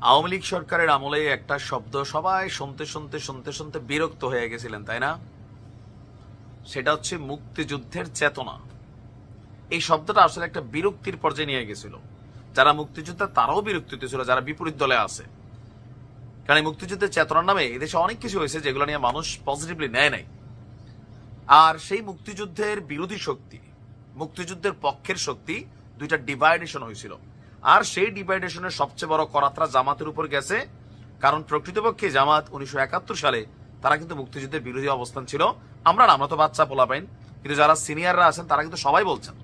আওয়ামী লীগ সরকারের আমলে একটা শব্দ সবাই শুনতে শুনতে শুনতে শুনতে বিরক্ত হয়ে গেছিলেন, তাই না? সেটা হচ্ছে মুক্তিযুদ্ধের চেতনা। এই শব্দটা আসলে একটা বিরক্তির পর্যায়ে নিয়ে গেছিল। যারা মুক্তিযোদ্ধা, তারাও বিরক্তিতে ছিল যারা বিপরীত দলে আছে। কারণ মুক্তিযুদ্ধের চেতনার নামে এদেশে অনেক কিছু হয়েছে যেগুলো নিয়ে মানুষ পজিটিভলি নেয় নাই। আর সেই মুক্তিযুদ্ধের বিরোধী শক্তি, মুক্তিযুদ্ধের পক্ষের শক্তি দুইটা ডিভাইডেশন হয়েছিল। আর সেই ডিভাইডেশনের সবচেয়ে বড় করাত্রা জামাতের উপর গেছে। কারণ প্রকৃতপক্ষে জামাত উনিশশো একাত্তর সালে, তারা কিন্তু মুক্তিযুদ্ধের বিরোধী অবস্থান ছিল। আমরা আমরা তো বাচ্চা পোলা পাইন কিন্তু যারা সিনিয়ররা আছেন, তারা কিন্তু সবাই বলছেন।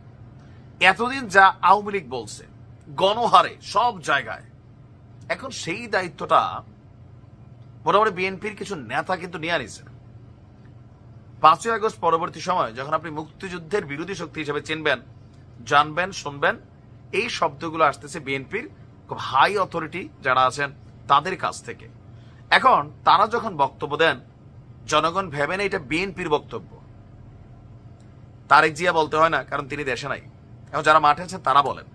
এতদিন যা আওয়ামী লীগ বলছে, গণহারে সব জায়গায়, এখন সেই দায়িত্বটা মোটামুটি বিএনপির কিছু নেতা কিন্তু নিয়ে আনিছে পাঁচই আগস্ট পরবর্তী সময়, যখন আপনি মুক্তিযুদ্ধের বিরোধী শক্তি হিসেবে চিনবেন, জানবেন, শুনবেন এই শব্দগুলো আসতেছে বিএনপির খুব হাই অথরিটি যারা আছেন তাদের কাছ থেকে। এখন তারা যখন বক্তব্য দেন, জনগণ ভেবেন এটা বিএনপির বক্তব্য। তারেক জিয়া বলতে হয় না, কারণ তিনি দেশে নাই। এখন যারা মাঠে আছেন তারা বলেন।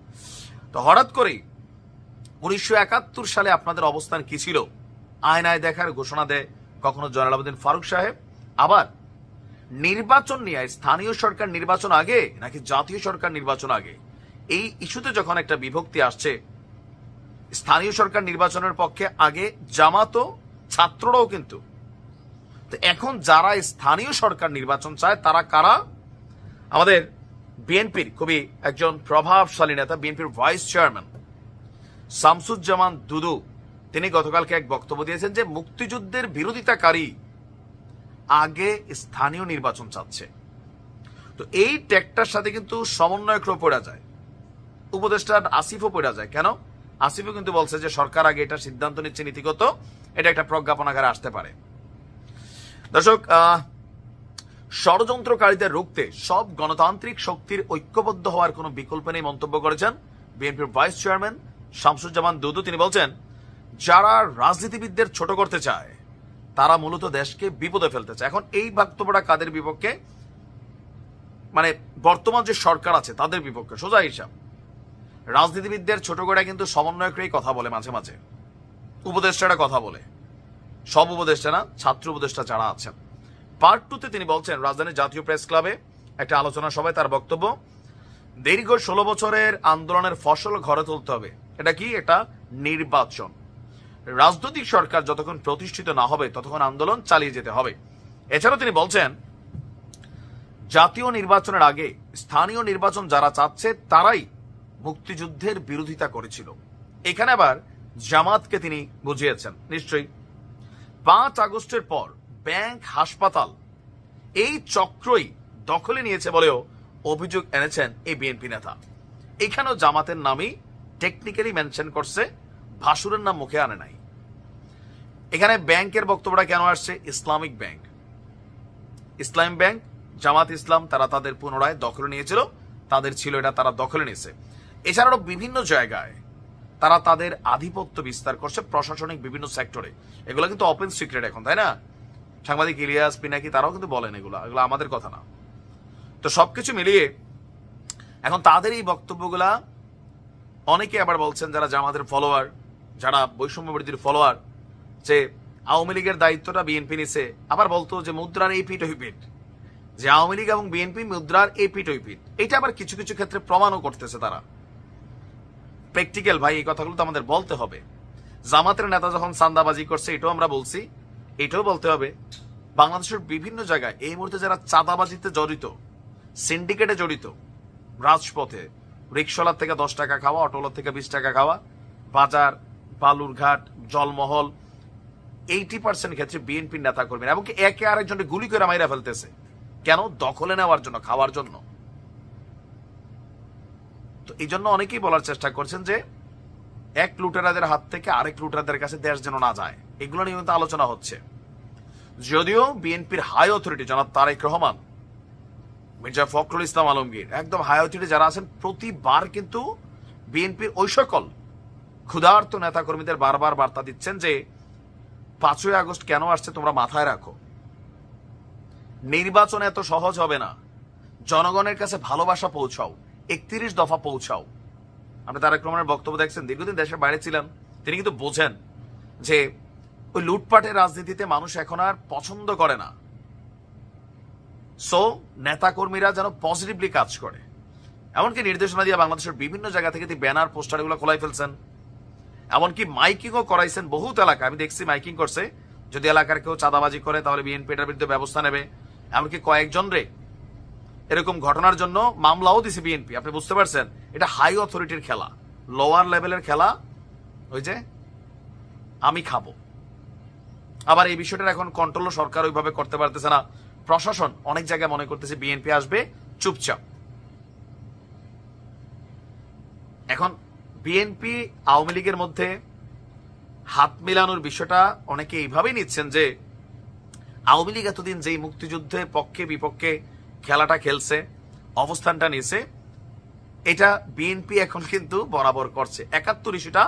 তো হঠাৎ করেই উনিশশো একাত্তর সালে আপনাদের অবস্থান কি ছিল? আয়নায় দেখার ঘোষণা দেয় কখনো জয়নালাবুদ্দিন ফারুক সাহেব। আবার নির্বাচন নিয়ে স্থানীয় সরকার নির্বাচন আগে নাকি জাতীয় সরকার নির্বাচন আগে? এই ইস্যুতে যখন একটা বিভক্তি আসছে, স্থানীয় সরকার নির্বাচনের পক্ষে আগে জামাতো ছাত্ররাও কিন্তু। তো এখন যারা স্থানীয় সরকার নির্বাচন চায়, তারা কারা? আমাদের বিএনপির খুবই একজন প্রভাবশালী নেতা, বিএনপির ভাইস চেয়ারম্যান, শামসুজ্জামান দুদু। তিনি গতকালকে এক বক্তব্য দিয়েছেন যে মুক্তিযুদ্ধের বিরোধিতাকারী আগে স্থানীয় নির্বাচন চাচ্ছে। তো এই ট্যাগটার সাথে কিন্তু সমন্বয় সমন্বয়করাও পড়া যায়। উপদেষ্টা আসিফও পড়া যায়। কেন? আসিফও কিন্তু বলছে যে সরকার আগে এটা সিদ্ধান্ত নিচ্ছে নীতিগত, এটা একটা প্রজ্ঞাপন আকারে আসতে পারে। দর্শক ষড়যন্ত্রকারীদের রুখতে সব গণতান্ত্রিক শক্তির ঐক্যবদ্ধ হওয়ার কোনো বিকল্প নেই মন্তব্য করেছেন বিএনপির ভাইস চেয়ারম্যান শামসুজ্জামান দুদু। তিনি বলছেন, যারা রাজনীতিবিদদের ছোট করতে চায়, তারা মূলত দেশকে বিপদে ফেলতে চায়। এখন এই বক্তব্যটা কাদের বিপক্ষে? মানে বর্তমান যে সরকার আছে, তাদের বিপক্ষে। সোজা হিসাব। রাজনীতিবিদদের ছোট করে কিন্তু সমন্বয়করাই কথা বলে মাঝে মাঝে। উপদেষ্টারা কথা বলে। সব উপদেষ্টা না, ছাত্র উপদেষ্টা যারা আছেন। পার্ট টুতে তিনি বলছেন, রাজধানীর জাতীয় প্রেস ক্লাবে একটা আলোচনা সভায় তার বক্তব্য, দীর্ঘ ষোলো বছরের আন্দোলনের ফসল ঘরে তুলতে হবে। এটা কি? এটা নির্বাচন। রাজনৈতিক সরকার যতক্ষণ প্রতিষ্ঠিত না হবে, ততক্ষণ আন্দোলন চালিয়ে যেতে হবে। এছাড়াও তিনি বলছেন, জাতীয় নির্বাচনের আগে স্থানীয় নির্বাচন যারা চাচ্ছে, তারাই মুক্তিযুদ্ধের বিরোধিতা করেছিল। এখানে আবার জামাতকে তিনি বুঝিয়েছেন, নিশ্চয়ই। পাঁচ আগস্টের পর ব্যাংক হাসপাতাল এই চক্রই দখলে নিয়েছে বলেও অভিযোগ এনেছেন এই বিএনপি নেতা। এখানেও জামাতের নামই টেকনিক্যালি মেনশন করছে, ভাসুরের নাম মুখে আনে নাই। এখানে ব্যাংকের বক্তব্যটা কেন আসছে? Islamic bank. Islam bank, Jamaat Islam, তারা তাদের পুনরায় দখলে নিয়েছিল, তাদের ছিল এটা তারা দখলে নিয়েছে। এছাড়াও বিভিন্ন জায়গায় তারা তাদের আধিপত্য বিস্তার করছে প্রশাসনিক বিভিন্ন সেক্টরে। এগুলো কিন্তু ওপেন সিক্রেট এখন, তাই না? সাংবাদিক ইলিয়াস, পিনাকি, তারাও কিন্তু বলেন এগুলো। এগুলো আমাদের কথা না। তো সবকিছু মিলিয়ে এখন তাদের এই বক্তব্যগুলা অনেকে আবার বলছেন যারা জামাতের ফলোয়ার যারা বৈষম্য বিরোধীর ফলোয়ার যে আওয়ামী লীগের দায়িত্বটা বিএনপি নিছে, আবার বলতো যে মুদ্রার এই পিঠ ওই পিঠ যে আওয়ামী লীগ এবং বিএনপি মুদ্রার এই পিঠ ওই পিঠ এটা আবার কিছু কিছু ক্ষেত্রে প্রমাণও করতেছে তারা। প্র্যাকটিক্যাল ভাই, এই কথাগুলো তো আমাদের বলতে হবে। জামাতের নেতা যখন চান্দাবাজি করছে, এটাও আমরা বলছি, এটাও বলতে হবে, বাংলাদেশের বিভিন্ন জায়গায় এই মুহূর্তে যারা চাঁদাবাজিতে জড়িত, সিন্ডিকেটে জড়িত, রাজপথে রিক্সলার থেকে দশ টাকা খাওয়া অটোলার থেকে বিশ টাকা খাওয়া, বাজার, বালুরঘাট, জলমহল, এইটি পার্সেন্ট ক্ষেত্রে বিএনপির নেতা কর্মীরা এমনকি একে আরেকজনকে গুলি করে মাইরা ফেলতেছে। কেন? দখলে নেওয়ার জন্য, খাওয়ার জন্য। তো এই জন্য অনেকেই বলার চেষ্টা করছেন যে এক লুটেরাদের হাত থেকে আরেক লুটেরাদের কাছে দেশ যেন না যায়। এগুলো নিয়ে কিন্তু আলোচনা হচ্ছে। যদিও বিএনপির হাই অথরিটি জনাব তারেক রহমান, মির্জা ফখরুল ইসলাম আলমগীর, একদম হাই অথরিটি যারা আছেন, প্রতিবার কিন্তু বিএনপির ওই সকল ক্ষুধার্ত নেতা কর্মীদের বারবার বার্তা দিচ্ছেন যে পাঁচই আগস্ট কেন আসছে তোমরা মাথায় রাখো। নির্বাচন এত সহজ হবে না। জনগণের কাছে ভালোবাসা পৌঁছাও। একত্রিশ দফা পৌঁছাও। আপনি তারেক রহমানের বক্তব্য দেখছেন, দীর্ঘদিন দেশের বাইরে ছিলেন তিনি কিন্তু বোঝেন যে ওই লুটপাটের রাজনীতিতে মানুষ এখন আর পছন্দ করে না। সো নেতাকর্মীরা যেন পজিটিভলি কাজ করে। এমনকি নির্দেশনা দিয়ে বাংলাদেশের বিভিন্ন জায়গা থেকে তিনি ব্যানার পোস্টার এগুলো খোলাই ফেলছেন। এমনকি মাইকিংও করাইছেন বহুত এলাকা। আমি দেখছি মাইকিং করছে, যদি এলাকার কেউ চাঁদাবাজি করে, তাহলে বিএনপি এটার বিরুদ্ধে ব্যবস্থা নেবে। এমনকি কয়েকজন রে এরকম ঘটনার জন্য মামলাও দিছে বিএনপি, আপনি বুঝতে পারছেন? এটা হাই অথরিটির খেলা লোয়ার লেভেলের খেলা, ওই যে আমি খাব। আবার এই বিষয়টার এখন কন্ট্রোল সরকার ওইভাবে করতে পারতেছে না। প্রশাসন অনেক জায়গায় মনে করতেছে বিএনপি আসবে, চুপচাপ। এখন বিএনপি আওয়ামী লীগের মধ্যে হাত মিলানোর বিষয়টা অনেকে এইভাবেই নিচ্ছেন যে আওয়ামী লীগ এতদিন যেই মুক্তিযুদ্ধের পক্ষে বিপক্ষে খেলাটা খেলছে, অবস্থানটা নিয়েছে। এটা বিএনপি এখন কিন্তু বরাবর করছে। একাত্তর ইস্যুটা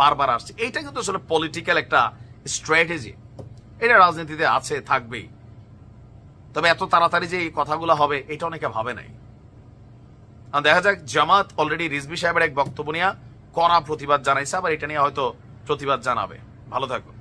বারবার আসছে। এইটা কিন্তু আসলে পলিটিক্যাল একটা স্ট্র্যাটেজি এটা রাজনীতিতে আছে, থাকবেই। তবে এত তাড়াতাড়ি যে এই কথাগুলো হবে, এটা অনেকে ভাবে নাই। দেখা যাক, জামাত অলরেডি রিজবি সাহেবের এক বক্তব্য নিয়ে কড়া প্রতিবাদ জানাইছে, আবার এটা নিয়ে হয়তো প্রতিবাদ জানাবে। ভালো থাকবে